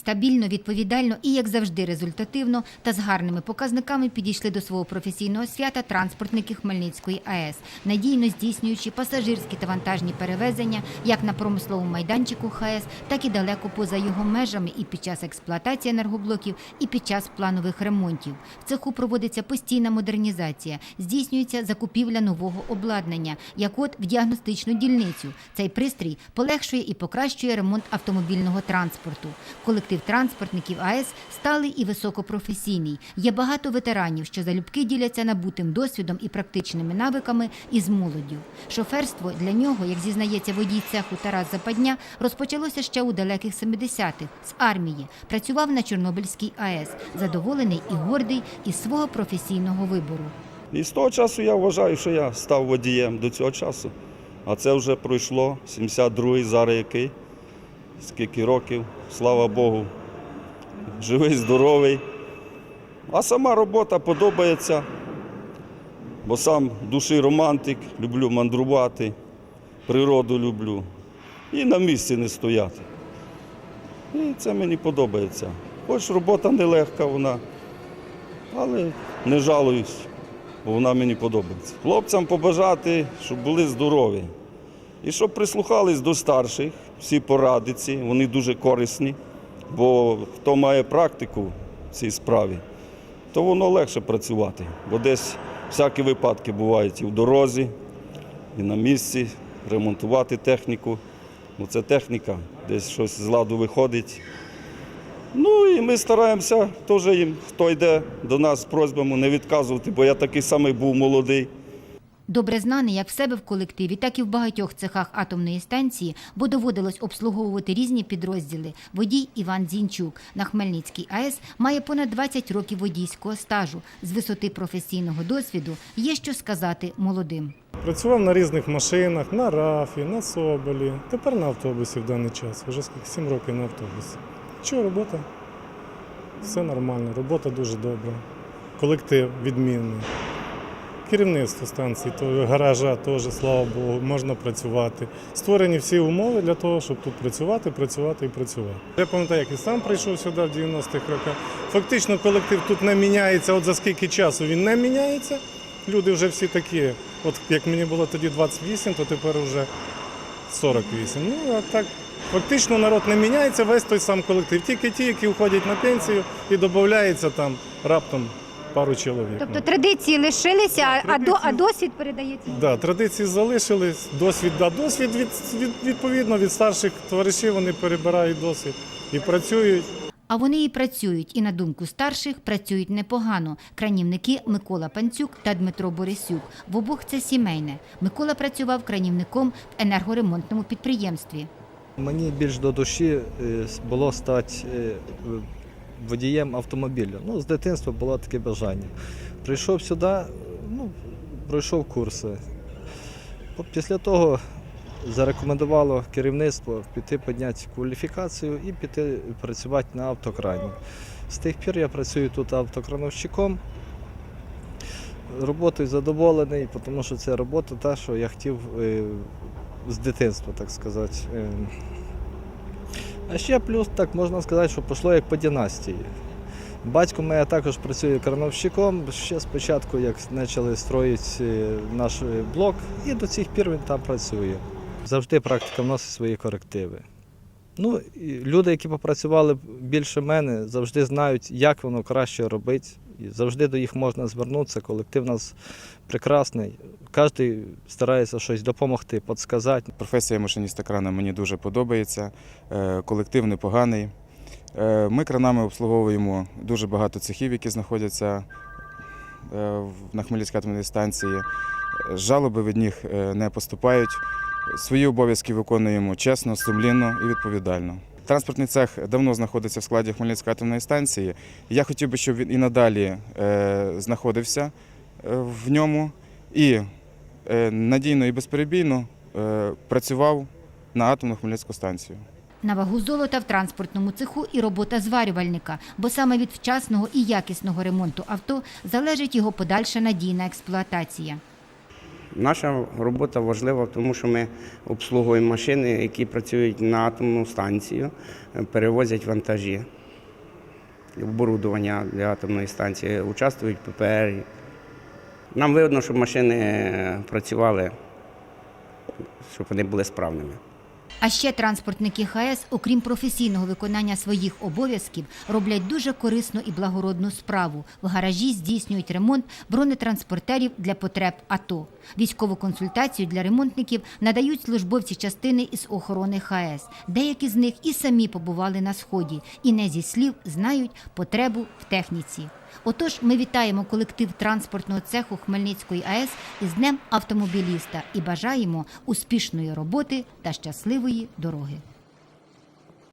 Стабільно, відповідально і, як завжди, результативно та з гарними показниками підійшли до свого професійного свята транспортники Хмельницької АЕС, надійно здійснюючи пасажирські та вантажні перевезення як на промисловому майданчику ХАЕС, так і далеко поза його межами і під час експлуатації енергоблоків, і під час планових ремонтів. В цеху проводиться постійна модернізація, здійснюється закупівля нового обладнання, як от в діагностичну дільницю. Цей пристрій полегшує і покращує ремонт автомобільного транспорту. Колектив транспортників АЕС сталий і високопрофесійний. Є багато ветеранів, що залюбки діляться набутим досвідом і практичними навиками із молоддю. Шоферство для нього, як зізнається водій цеху Тарас Западня, розпочалося ще у далеких 70-х з армії. Працював на Чорнобильській АЕС, задоволений і гордий із свого професійного вибору. І з того часу я вважаю, що я став водієм до цього часу. А це вже пройшло 72-й, зараз який. Скільки років, слава Богу. Живий, здоровий. А сама робота подобається, бо сам душі романтик, люблю мандрувати, природу люблю. І на місці не стояти. І це мені подобається. Хоч робота нелегка вона, але не жалуюсь бо вона мені подобається. Хлопцям побажати, щоб були здорові. І щоб прислухались до старших, всі поради ці, вони дуже корисні, бо хто має практику в цій справі, то воно легше працювати. Бо десь всякі випадки бувають і в дорозі, і на місці, ремонтувати техніку. Ну, це техніка, десь щось з ладу виходить. Ну і ми стараємося теж їм, хто йде до нас з просьбами, не відказувати, бо я такий самий був молодий. Добре знаний як в себе в колективі, так і в багатьох цехах атомної станції, бо доводилось обслуговувати різні підрозділи. Водій Іван Зінчук на Хмельницькій АЕС має понад 20 років водійського стажу. З висоти професійного досвіду є що сказати молодим. Працював на різних машинах, на рафі, на соболі. Тепер на автобусі в даний час. Вже скільки 7 років на автобусі. Що робота? Все нормально, робота дуже добра. Колектив відмінний. Керівництво станції, то гаража теж, слава Богу, можна працювати. Створені всі умови для того, щоб тут працювати, працювати і працювати. Я пам'ятаю, як і сам прийшов сюди в 90-х роках. Фактично колектив тут не міняється, от за скільки часу він не міняється. Люди вже всі такі. От як мені було тоді 28, то тепер вже 48. Ну а так фактично народ не міняється, весь той сам колектив. Тільки ті, які входять на пенсію і додається там раптом пару чоловік. Тобто традиції лишилися, а, а, до, а досвід передається. Да, традиції залишились, досвід, да, досвід від, від, відповідно від старших товаришів вони перебирають досвід і працюють. А вони і працюють, і на думку старших працюють непогано. Кранівники Микола Панцюк та Дмитро Борисюк. В обох це сімейне. Микола працював кранівником в енергоремонтному підприємстві. Мені більш до душі е, було стати е, водієм автомобіля. Ну, з дитинства було таке бажання. Прийшов сюди, ну, пройшов курси. Після того зарекомендувало керівництво піти підняти кваліфікацію і піти працювати на автокрані. З тих пір я працюю тут автокрановщиком. Роботою задоволений, тому що це робота та, що я хотів е, з дитинства, так сказати. А ще плюс, так можна сказати, що пішло як по династії. Батько моя також працює крановщиком ще спочатку, як почали строїти е, наш е, блок, і до цих пір він там працює. Завжди практика вносить свої корективи. Ну, люди, які попрацювали більше мене, завжди знають, як воно краще робити. І завжди до їх можна звернутися. Колектив у нас прекрасний. Кожен старається щось допомогти, підсказати. Професія машиніста крана мені дуже подобається, е, колектив непоганий. Е, Ми кранами обслуговуємо дуже багато цехів, які знаходяться е, на Хмельницькій атомній станції. Жалоби від них не поступають. Свої обов'язки виконуємо чесно, сумлінно і відповідально. Транспортний цех давно знаходиться в складі Хмельницької атомної станції. Я хотів би, щоб він і надалі е, знаходився е, в ньому і е, надійно і безперебійно працював на атомну Хмельницьку станцію. На вагу золота в транспортному цеху і робота зварювальника, бо саме від вчасного і якісного ремонту авто залежить його подальша надійна експлуатація. Наша робота важлива, тому що ми обслуговуємо машини, які працюють на атомну станцію, е, перевозять вантажі, оборудування для атомної станції, участвують в ППР. Нам видно, щоб машини е, працювали, щоб вони були справними. А ще транспортники ХАЕС, окрім професійного виконання своїх обов'язків, роблять дуже корисну і благородну справу. В гаражі здійснюють ремонт бронетранспортерів для потреб АТО. Військову консультацію для ремонтників надають службовці частини із охорони ХАЕС. Деякі з них і самі побували на сході, і не зі слів знають потребу в техніці. Отож, ми вітаємо колектив транспортного цеху Хмельницької АЕС із Днем автомобіліста і бажаємо успішної роботи та щасливої дороги.